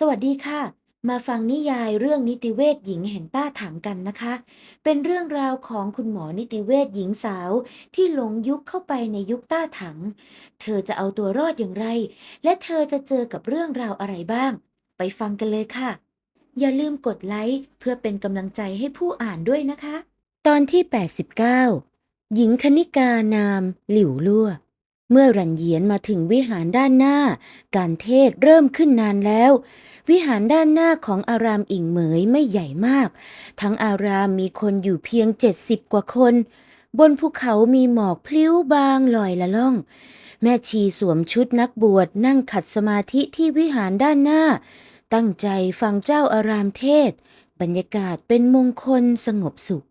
สวัสดีค่ะ มาฟังนิยายเรื่องนิติเวชหญิงแห่งต้าถังกันนะคะ เป็นเรื่องราวของคุณหมอนิติเวชหญิงสาว ที่หลงยุคเข้าไปในยุคต้าถัง เธอจะเอาตัวรอดอย่างไร และเธอจะเจอกับเรื่องราวอะไรบ้าง ไปฟังกันเลยค่ะ อย่าลืมกดไลค์เพื่อเป็นกำลังใจให้ผู้อ่านด้วยนะคะ ตอนที่ 89 หญิงคณิกานาม หลิวลั่ว เมื่อรันเยียนมาถึงวิหารด้านหน้า การเทศเริ่มขึ้นนานแล้ว วิหารด้านหน้าของอารามอิงเหมยไม่ใหญ่มาก ทั้งอารามมีคนอยู่เพียงเจ็ดสิบกว่าคน บนภูเขามีหมอกพลิ้วบางลอยละล่อง แม่ชีสวมชุดนักบวชนั่งขัดสมาธิที่วิหารด้านหน้า ตั้งใจฟังเจ้าอารามเทศ บรรยากาศเป็นมงคลสงบสุข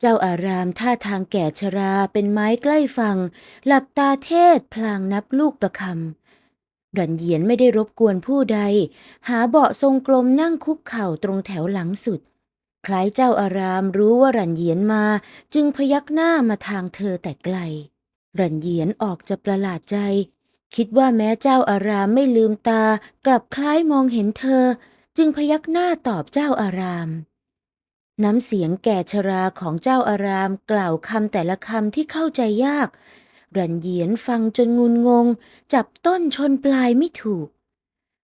เจ้าอารามท่าทางแก่ชราเป็นไม้ใกล้ฝั่งหลับตาเทศพลางนับลูกประคำรันเยียนไม่ได้รบกวนผู้ใด หาเบาะทรงกลมนั่งคุกเข่าตรงแถวหลังสุด คล้ายเจ้าอารามรู้ว่ารันเยียนมาจึงพยักหน้ามาทางเธอแต่ไกล รันเยียนออกจะประหลาดใจ คิดว่าแม้เจ้าอารามไม่ลืมตากลับคล้ายมองเห็นเธอ จึงพยักหน้าตอบเจ้าอาราม น้ำเสียงแก่ชราของเจ้าอารามกล่าวคำแต่ละคำที่เข้าใจยาก รันเยียนฟังจนงุนงง จับต้นชนปลายไม่ถูก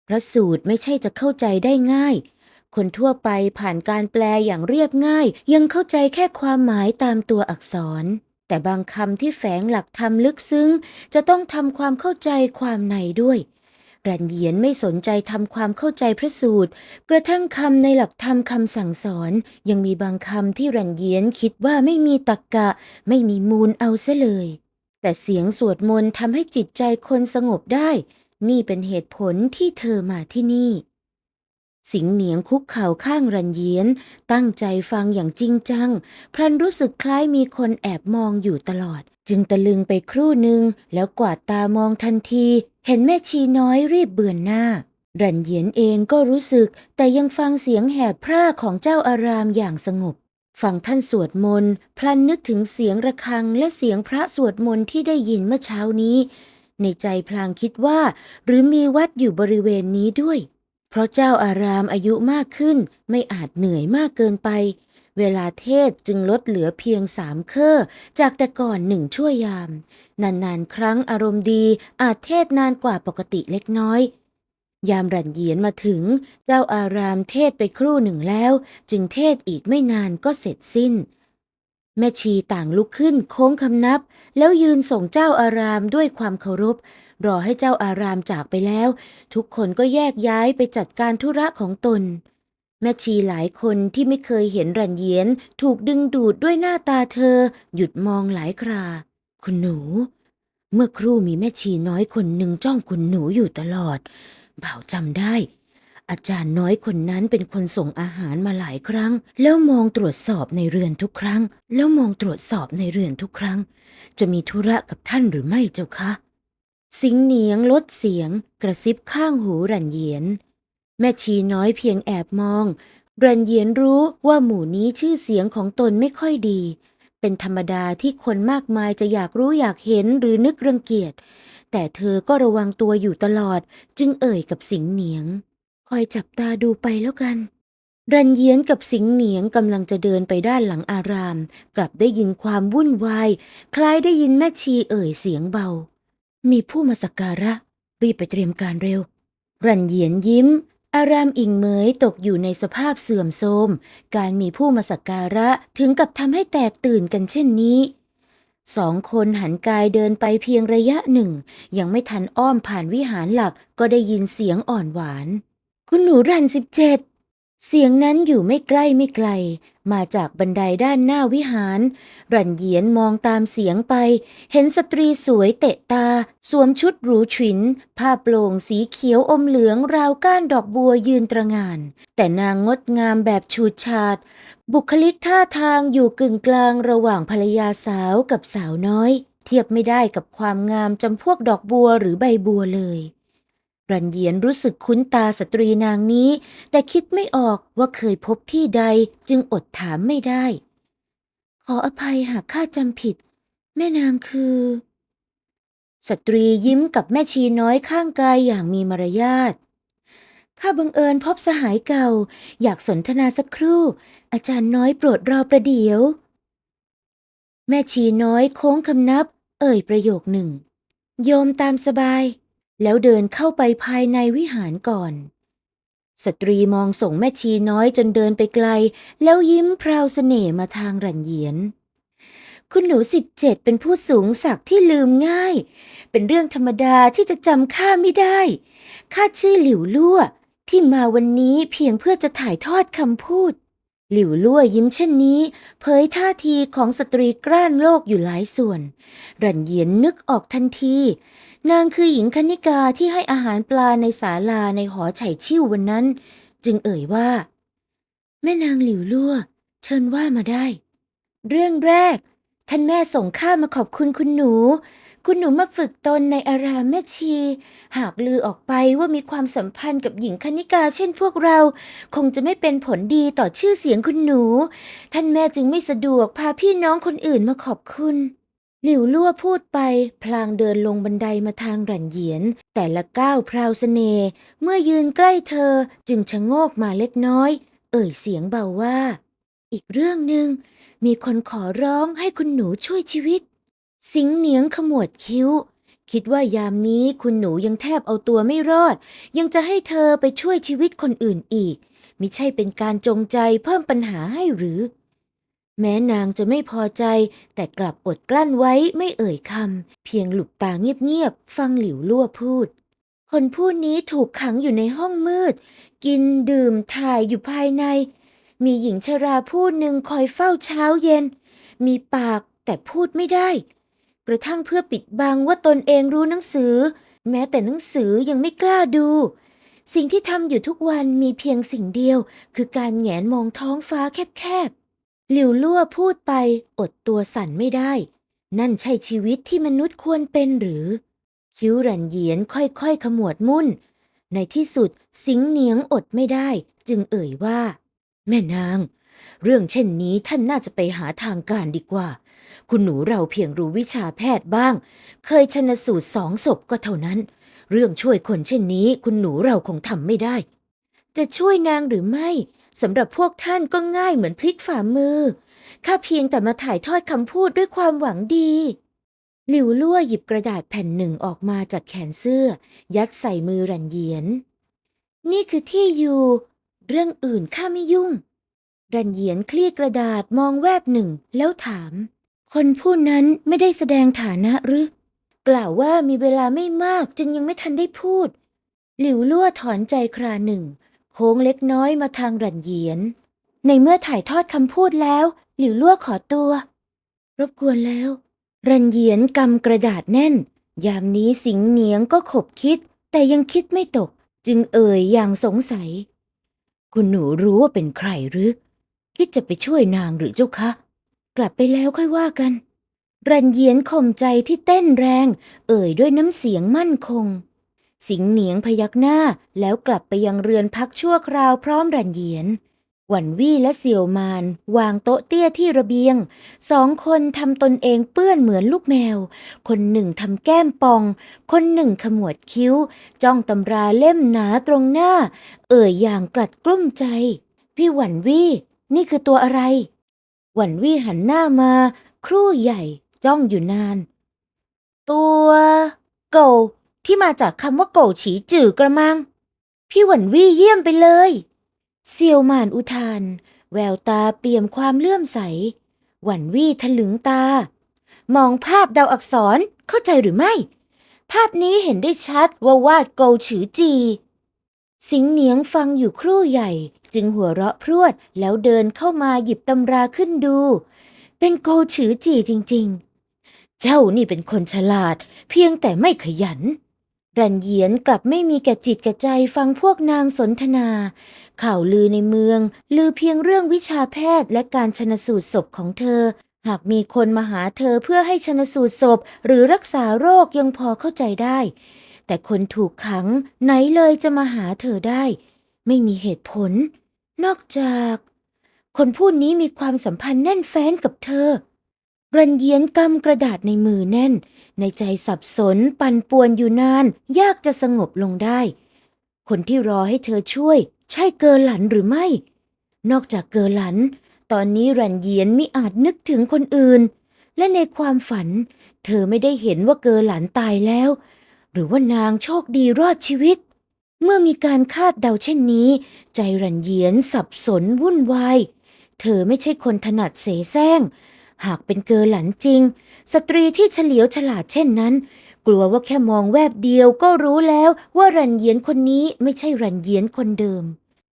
พระสูตรไม่ใช่จะเข้าใจได้ง่าย คนทั่วไปผ่านการแปลอย่างเรียบง่าย ยังเข้าใจแค่ความหมายตามตัวอักษร แต่บางคำที่แฝงหลักธรรมลึกซึ้ง จะต้องทำความเข้าใจความในด้วย รันเยียนไม่สนใจทำความเข้าใจพระสูตร กระทั่งคำในหลักธรรมคำสั่งสอน ยังมีบางคำที่รันเยียนคิดว่าไม่มีตรรกกะ ไม่มีมูลเอาซะเลย แต่เสียงสวดมนต์ทำให้จิตใจคนสงบได้ นี่เป็นเหตุผลที่เธอมาที่นี่ สิงเหนียงคุกเข่าข้างรันเยียน ตั้งใจฟังอย่างจริงจัง พลันรู้สึกคล้ายมีคนแอบมองอยู่ตลอด จึงตะลึงไปครู่หนึ่งแล้วกวาดตามองทันที เห็นแม่ชีน้อยรีบเบือนหน้า รันเยียนเองก็รู้สึก แต่ยังฟังเสียงแหบพร่าของเจ้าอารามอย่างสงบฟังท่านสวดมนต์พลันนึกถึงเสียงระฆังและเสียงพระสวดมนต์ที่ได้ยินเมื่อเช้านี้ ในใจพลางคิดว่า หรือมีวัดอยู่บริเวณนี้ด้วย เพราะเจ้าอารามอายุมากขึ้นไม่อาจเหนื่อยมากเกินไป เวลาเทศจึงลดเหลือเพียงสามเคร่อจากแต่ก่อนหนึ่งชั่วยาม นานๆ ครั้งอารมณ์ดีอาจเทศนานกว่าปกติเล็กน้อย ยามรันเยียนมาถึงเจ้าอารามเทศไปครู่หนึ่งแล้ว จึงเทศอีกไม่นานก็เสร็จสิ้น แม่ชีต่างลุกขึ้นโค้งคำนับ แล้วยืนส่งเจ้าอารามด้วยความเคารพ รอให้เจ้าอารามจากไปแล้ว ทุกคนก็แยกย้ายไปจัดการธุระของตน แม่ชีหลายคนที่ไม่เคยเห็นรันเยียนถูกดึงดูดด้วยหน้าตาเธอ หยุดมองหลายครา คุณหนู เมื่อครู่มีแม่ชีน้อยคนหนึ่งจ้องคุณหนูอยู่ตลอดบ่าวจำได้ อาจารย์น้อยคนนั้นเป็นคนส่งอาหารมาหลายครั้ง แล้วมองตรวจสอบในเรือนทุกครั้ง แล้วมองตรวจสอบในเรือนทุกครั้ง จะมีธุระกับท่านหรือไม่เจ้าคะ สิงเหนียงลดเสียงกระซิบข้างหูรันเยียน แม่ชีน้อยเพียงแอบมอง รันเยียนรู้ว่าหมู่นี้ชื่อเสียงของตนไม่ค่อยดี เป็นธรรมดาที่คนมากมายจะอยากรู้อยากเห็นหรือนึกรังเกียจ แต่เธอก็ระวังตัวอยู่ตลอดจึงเอ่ยกับสิงเหนียง คอยจับตาดูไปแล้วกัน รันเยียนกับสิงเหนียงกำลังจะเดินไปด้านหลังอาราม กลับได้ยินความวุ่นวาย คล้ายได้ยินแม่ชีเอ่ยเสียงเบา มีผู้มาสักการะ รีบไปเตรียมการเร็ว รันเยียนยิ้ม อารามอิงเหมยตกอยู่ในสภาพเสื่อมโทรม การมีผู้มาสักการะถึงกับทำให้แตกตื่นกันเช่นนี้ สองคนหันกายเดินไปเพียงระยะหนึ่ง ยังไม่ทันอ้อมผ่านวิหารหลักก็ได้ยินเสียงอ่อนหวาน คุณหนูรันสิบเจ็ด เสียงนั้นอยู่ไม่ใกล้ไม่ไกล มาจากบันไดด้านหน้าวิหาร รันเยียนมองตามเสียงไป เห็นสตรีสวยเตะตา สวมชุดหรูฉิน ผ้าโปร่งสีเขียวอมเหลืองราวก้านดอกบัวยืนตระงาน แต่นางงดงามแบบฉูดฉาด บุคลิกท่าทางอยู่กึ่งกลางระหว่างภรรยาสาวกับสาวน้อย เทียบไม่ได้กับความงามจำพวกดอกบัวหรือใบบัวเลย รันเยียนรู้สึกคุ้นตาสตรีนางนี้ แต่คิดไม่ออกว่าเคยพบที่ใดจึงอดถามไม่ได้ ขออภัยหากข้าจำผิด แม่นางคือ สตรียิ้มกับแม่ชีน้อยข้างกายอย่างมีมารยาทข้าบังเอิญพบสหายเก่า อยากสนทนาสักครู่ อาจารย์น้อยโปรดรอประเดี๋ยว แม่ชีน้อยโค้งคำนับ เอ่ยประโยคหนึ่ง โยมตามสบาย แล้วเดินเข้าไปภายในวิหารก่อน สตรีมองส่งแม่ชีน้อยจนเดินไปไกล แล้วยิ้มพราวเสน่ห์มาทางรันเหยียน คุณหนูสิบเจ็ดเป็นผู้สูงศักดิ์ที่ลืมง่าย เป็นเรื่องธรรมดาที่จะจำข้าไม่ได้ ข้าชื่อหลิวลั่ว ที่มาวันนี้เพียงเพื่อจะถ่ายทอดคำพูด หลิวลั่วยิ้มเช่นนี้ เผยท่าทีของสตรีกล้านโลกอยู่หลายส่วน รันเหยียนนึกออกทันที นางคือหญิงคณิกาที่ให้อาหารปลาในศาลาในหอไฉชิ่ววันนั้น จึงเอ่ยว่า แม่นางหลิวลั่ว เชิญว่ามาได้ เรื่องแรก ท่านแม่ส่งข้ามาขอบคุณคุณหนู คุณหนูมาฝึกตนในอารามแม่ชี หากลือออกไปว่ามีความสัมพันธ์กับหญิงคณิกาเช่นพวกเรา คงจะไม่เป็นผลดีต่อชื่อเสียงคุณหนู ท่านแม่จึงไม่สะดวกพาพี่น้องคนอื่นมาขอบคุณ หลิวลั่วพูดไป พลางเดินลงบันไดมาทางรันเหยียน แต่ละก้าวพราวเสน่ห์เมื่อยืนใกล้เธอจึงชะโงกมาเล็กน้อย เอ่ยเสียงเบาว่า อีกเรื่องหนึ่งมีคนขอร้องให้คุณหนูช่วยชีวิต สิงเหนียงขมวดคิ้ว คิดว่ายามนี้คุณหนูยังแทบเอาตัวไม่รอด ยังจะให้เธอไปช่วยชีวิตคนอื่นอีกมิใช่เป็นการจงใจเพิ่มปัญหาให้หรือ แม้นางจะไม่พอใจ แต่กลับอดกลั้นไว้ไม่เอ่ยคำเพียงหลุบตาเงียบๆฟังหลิวลั่วพูด คนผู้นี้ถูกขังอยู่ในห้องมืด กินดื่มถ่ายอยู่ภายใน มีหญิงชราผู้หนึ่งคอยเฝ้าเช้าเย็น มีปากแต่พูดไม่ได้ กระทั่งเพื่อปิดบังว่าตนเองรู้หนังสือ แม้แต่หนังสือยังไม่กล้าดูสิ่งที่ทำอยู่ทุกวันมีเพียงสิ่งเดียว คือการแงนมองท้องฟ้าแคบๆ หลิวลั่วพูดไปอดตัวสั่นไม่ได้ นั่นใช่ชีวิตที่มนุษย์ควรเป็นหรือ คิ้วรันเหยียนค่อยๆขมวดมุ่น ในที่สุดสิงเหนียงอดไม่ได้ จึงเอ่ยว่า แม่นาง เรื่องเช่นนี้ท่านน่าจะไปหาทางการดีกว่า คุณหนูเราเพียงรู้วิชาแพทย์บ้าง เคยชนสูตรสองศพก็เท่านั้น เรื่องช่วยคนเช่นนี้ คุณหนูเราคงทำไม่ได้ จะช่วยนางหรือไม่ สำหรับพวกท่านก็ง่ายเหมือนพลิกฝ่ามือ ข้าเพียงแต่มาถ่ายทอดคำพูดด้วยความหวังดีหลิวลั่วหยิบกระดาษแผ่นหนึ่งออกมาจากแขนเสื้อ ยัดใส่มือรันเยียน นี่คือที่อยู่ เรื่องอื่นข้าไม่ยุ่ง รันเยียนคลี่กระดาษมองแวบหนึ่งแล้วถาม คนผู้นั้นไม่ได้แสดงฐานะหรือ กล่าวว่ามีเวลาไม่มากจึงยังไม่ทันได้พูด หลิวลั่วถอนใจคราหนึ่ง โค้งเล็กน้อยมาทางรันเหยียน ในเมื่อถ่ายทอดคำพูดแล้ว หลิวลั่วขอตัว รบกวนแล้ว รันเหยียนกำกระดาษแน่น ยามนี้สิงเหนียงก็ขบคิด แต่ยังคิดไม่ตก จึงเอ่ยอย่างสงสัย คุณหนูรู้ว่าเป็นใครหรือ คิดจะไปช่วยนางหรือเจ้าคะ กลับไปแล้วค่อยว่ากัน รันเยียนข่มใจที่เต้นแรง เอ่ยด้วยน้ำเสียงมั่นคง สิงเหนียงพยักหน้าแล้วกลับไปยังเรือนพักชั่วคราวพร้อมรันเยียน หวันวี่และเสี่ยวมาน วางโต๊ะเตี้ยที่ระเบียง สองคนทำตนเองเปื้อนเหมือนลูกแมว คนหนึ่งทำแก้มปอง คนหนึ่งขมวดคิ้ว จ้องตำราเล่มหนาตรงหน้า เอ่ยอย่างกลัดกลุ้มใจ พี่หวันวี่ นี่คือตัวอะไร หวันวี่หันหน้ามา ครู่ใหญ่ จ้องอยู่นาน ตัวโกว ที่มาจากคำว่าโกฉีจื่อกระมัง พี่หวันวี่เยี่ยมไปเลยเซียวหมานอุทาน แววตาเปี่ยมความเลื่อมใส หวันวี่ทะลึงตา มองภาพเดาอักษรเข้าใจหรือไม่ ภาพนี้เห็นได้ชัดว่าวาดโกฉือจี สิงเหนียงฟังอยู่ครู่ใหญ่ จึงหัวเราะพรวดแล้วเดินเข้ามาหยิบตำราขึ้นดู เป็นโกฉือจีจริง ๆ เจ้านี่เป็นคนฉลาด เพียงแต่ไม่ขยัน รันเหยียนกลับไม่มีแก่จิตแก่ใจฟังพวกนางสนทนา ข่าวลือในเมือง ลือเพียงเรื่องวิชาแพทย์และการชนสูตรศพของเธอ หากมีคนมาหาเธอเพื่อให้ชนสูตรศพ หรือรักษาโรคยังพอเข้าใจได้ แต่คนถูกขังไหนเลยจะมาหาเธอได้ ไม่มีเหตุผล นอกจาก คนผู้นี้มีความสัมพันธ์แน่นแฟ้นกับเธอ รันเยียนกำกระดาษในมือแน่น ในใจสับสนปั่นป่วนอยู่นาน ยากจะสงบลงได้ คนที่รอให้เธอช่วย ใช่เกอหลันหรือไม่ นอกจากเกอหลัน ตอนนี้รันเยียนไมิอาจนึกถึงคนอื่น และในความฝัน เธอไม่ได้เห็นว่าเกอหลันตายแล้ว หรือว่านางโชคดีรอดชีวิต เมื่อมีการคาดเดาเช่นนี้ ใจรันเยียนสับสนวุ่นวาย เธอไม่ใช่คนถนัดเสแสร้ง หากเป็นเกอหลันจริง สตรีที่เฉลียวฉลาดเช่นนั้น กลัวว่าแค่มองแวบเดียวก็รู้แล้วว่ารันเยียนคนนี้ไม่ใช่รันเยียนคนเดิม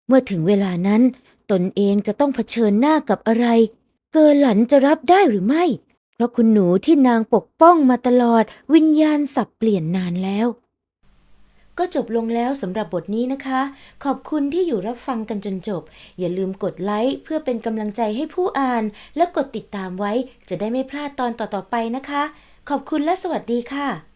เมื่อถึงเวลานั้น ตนเองจะต้องเผชิญหน้ากับอะไร เกอหลันจะรับได้หรือไม่ เพราะคุณหนูที่นางปกป้องมาตลอดวิญญาณสับเปลี่ยนนานแล้ว ก็จบลงแล้วสำหรับบทนี้นะคะ ขอบคุณที่อยู่รับฟังกันจนจบ อย่าลืมกดไลค์เพื่อเป็นกำลังใจให้ผู้อ่าน และกดติดตามไว้จะได้ไม่พลาดตอนต่อๆไปนะคะ ขอบคุณและสวัสดีค่ะ